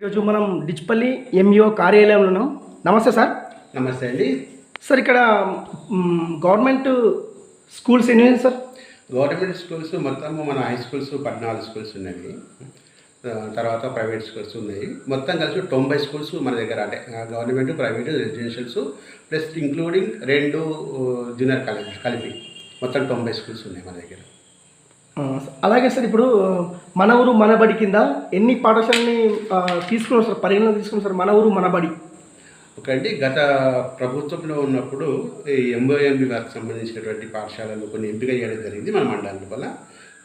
ఈరోజు మనం డిచ్పల్లి ఎంఈఓ కార్యాలయంలో ఉన్నాం నమస్తే సార్. నమస్తే అండి. సార్ ఇక్కడ గవర్నమెంట్ స్కూల్స్ ఎన్ని ఉన్నాయి సార్? గవర్నమెంట్ స్కూల్స్ మొత్తం మన హై స్కూల్స్ పద్నాలుగు స్కూల్స్ ఉన్నవి ఆ, తర్వాత ప్రైవేట్ స్కూల్స్ ఉన్నాయి. మొత్తం కలిసి తొంభై స్కూల్స్ మన దగ్గర అంటే government private residentials plus including రెండు జూనియర్ కాలేజ్ కలిపి మొత్తం తొంభై స్కూల్స్ ఉన్నాయి మన దగ్గర. అలాగే సార్ ఇప్పుడు మన ఊరు మనబడి కింద ఎన్ని పాఠశాలని తీసుకున్నాం సార్ పరిగణలో తీసుకున్నాం సార్ మన ఊరు మనబడి గత ప్రభుత్వంలో ఉన్నప్పుడు ఈ ఎంఓఎంబి వారికి సంబంధించినటువంటి పాఠశాలలు కొన్ని ఎంపిక చేయడం జరిగింది మన మండలం వల్ల.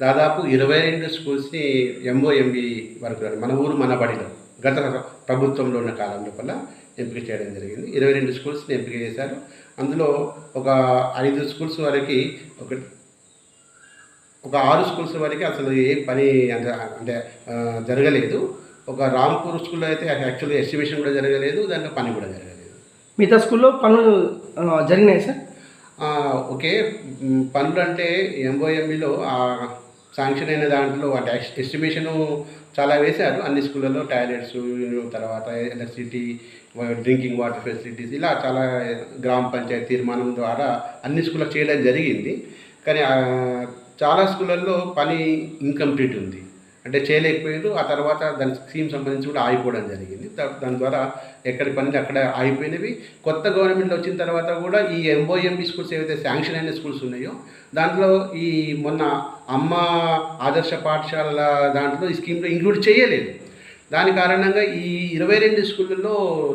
దాదాపు ఇరవై రెండు స్కూల్స్ని ఎంఓఎంబి వరకు మన ఊరు మన బడిలో గత ప్రభుత్వంలో ఉన్న కాలం లోపల ఎంపిక చేయడం జరిగింది. ఇరవై రెండు స్కూల్స్ని ఎంపిక చేశారు. అందులో ఒక ఐదు స్కూల్స్ వరకు ఒకటి ఒక ఆరు స్కూల్స్ వరకు అసలు ఏ పని అంటే ఆ, జరగలేదు. ఒక రాంపూర్ స్కూల్లో అయితే యాక్చువల్గా ఎస్టిమేషన్ కూడా జరగలేదు దాంట్లో పని కూడా జరగలేదు. మిగతా స్కూల్లో పనులు జరిగినాయి సార్? ఓకే. పనులు అంటే ఎంఓఎంఈలో శాంక్షన్ అయిన దాంట్లో అంటే ఎస్టిమేషను చాలా వేశారు. అన్ని స్కూళ్ళలో టాయిలెట్స్ తర్వాత ఎలక్ట్రిసిటీ డ్రింకింగ్ వాటర్ ఫెసిలిటీస్ ఇలా చాలా గ్రామ పంచాయతీ తీర్మానం ద్వారా అన్ని స్కూళ్ళకి చేయడం జరిగింది. కానీ చాలా స్కూళ్ళల్లో పని ఇన్కంప్లీట్ ఉంది. అంటే చేయలేకపోయారు ఆ తర్వాత దాని స్కీమ్ సంబంధించి కూడా ఆగిపోవడం జరిగింది. దాని ద్వారా ఎక్కడి పనులు అక్కడ ఆగిపోయినవి. కొత్త గవర్నమెంట్ వచ్చిన తర్వాత కూడా ఈ ఎంఓఎంబి స్కూల్స్ ఏవైతే శాంక్షన్ అయిన స్కూల్స్ ఉన్నాయో దాంట్లో ఈ మొన్న అమ్మ ఆదర్శ పాఠశాల దాంట్లో ఈ స్కీమ్లో ఇంక్లూడ్ చేయలేదు. దాని కారణంగా ఈ ఇరవై రెండు స్కూళ్ళల్లో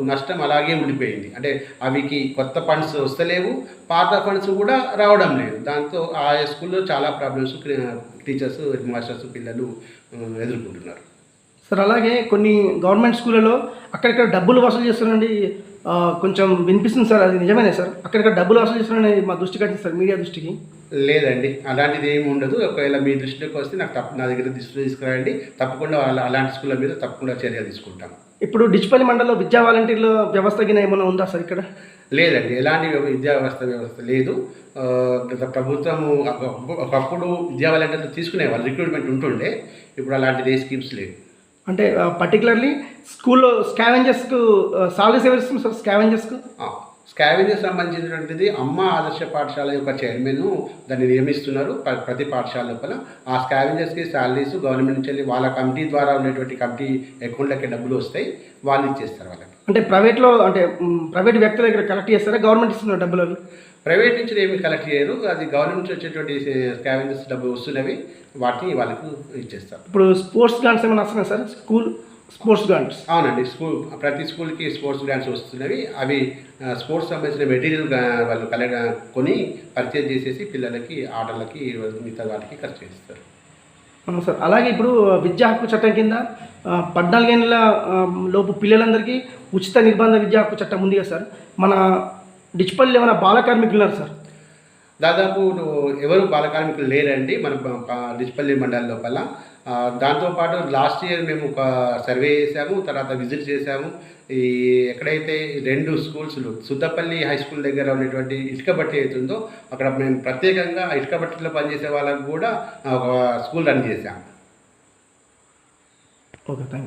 నష్టం అలాగే ఉండిపోయింది. అంటే అవికి కొత్త ఫండ్స్ వస్తలేవు పాత ఫండ్స్ కూడా రావడం లేదు. దాంతో ఆ స్కూల్లో చాలా ప్రాబ్లమ్స్ టీచర్స్ హెడ్ మాస్టర్స్ పిల్లలు ఎదుర్కొంటున్నారు. సార్ అలాగే కొన్ని గవర్నమెంట్ స్కూళ్ళలో అక్కడక్కడ డబ్బులు వసూలు చేస్తున్నారండి కొంచెం వినిపిస్తుంది సార్. అది నిజమేనే సార్? అక్కడిక్కడ డబ్బులు వసూలు చేస్తున్నారని మా దృష్టికి వచ్చింది సార్ మీడియా దృష్టికి. లేదండి. అలాంటిది ఏమి ఉండదు. ఒకవేళ మీ దృష్టిలోకి వస్తే నాకు తప్ప నా దగ్గర దృష్టిలో తీసుకురండి. తప్పకుండా అలా- అలాంటి స్కూళ్ళ మీద తప్పకుండా చర్యలు తీసుకుంటాం ఇప్పుడు డిచ్పల్లి మండలంలో విద్యా వాలంటీర్ల వ్యవస్థ గిన ఏమైనా ఉందా సార్ ఇక్కడ? లేదండి. ఎలాంటి విద్యా వ్యవస్థ వ్యవస్థ లేదు. గత ప్రభుత్వము ఒక- ఒకప్పుడు విద్యా వాలంటీర్లు తీసుకునే వాళ్ళు రిక్రూట్మెంట్ ఉంటుండే. ఇప్పుడు అలాంటిది ఏ స్కీమ్స్ లేవు. అంటే పర్టికులర్లీ స్కూల్లో స్కావెంజర్స్కు ఎవరు ఇస్తుంది సార్ స్కావెంజర్స్కు? స్కావెంజర్ సంబంధించినటువంటిది అమ్మ ఆదర్శ పాఠశాల యొక్క చైర్మన్ దాన్ని నియమిస్తున్నారు ప్ర- ప్రతి పాఠశాల లోపల. ఆ స్కావెంజర్స్కి శాలరీస్ గవర్నమెంట్ నుంచి వెళ్ళి కమిటీ ద్వారా ఉండేటువంటి కమిటీ అకౌంట్లకి డబ్బులు వస్తాయి. వాళ్ళు ఇచ్చేస్తారు వాళ్ళకి. అంటే ప్రైవేట్లో అంటే ప్రైవేట్ వ్యక్తుల దగ్గర కలెక్ట్ చేస్తారా? గవర్నమెంట్ ఇస్తున్న డబ్బులు అవి? ప్రైవేట్ నుంచి ఏమి కలెక్ట్ చేయరు. అది గవర్నమెంట్ వచ్చేటువంటి స్కావెంజర్స్ డబ్బు వస్తున్నవి వాటిని వాళ్ళకు ఇచ్చేస్తారు. ఇప్పుడు స్పోర్ట్స్ గ్రాంట్స్ ఏమైనా వస్తున్నాయి సార్? స్కూల్? Sports grants. అవునండి స్కూల్ ప్రతి స్కూల్కి స్పోర్ట్స్ గ్రాంట్స్ వస్తున్నవి. అవి స్పోర్ట్స్ సంబంధించిన మెటీరియల్ వాళ్ళు కలెక్ట్ కొని పర్చేజ్ చేసేసి పిల్లలకి ఆటలకి మిగతా వాటికి ఖర్చు చేస్తారు. అవును సార్. అలాగే ఇప్పుడు విద్యా హక్కు చట్టం కింద పద్నాలుగేళ్ళ లోపు పిల్లలందరికీ ఉచిత నిర్బంధ విద్యా హక్కు చట్టం ఉంది కదా సార్. మన డిచ్పల్లి ఏమైనా బాల కార్మికులు ఉన్నారు సార్? దాదాపు ఎవరు బాలకార్మికులు లేరండి మన డిస్పల్లి మండలి లోపల. దాంతోపాటు లాస్ట్ ఇయర్ మేము ఒక సర్వే చేసాము తర్వాత విజిట్ చేసాము. ఈ ఎక్కడైతే రెండు స్కూల్స్ సుద్దపల్లి హై స్కూల్ దగ్గర ఉన్నటువంటి ఇటుక బట్టి అవుతుందో అక్కడ మేము ప్రత్యేకంగా ఆ ఇటుక బట్టిలో పనిచేసే వాళ్ళకు కూడా ఒక స్కూల్ రన్ చేసాము ఓకే థ్యాంక్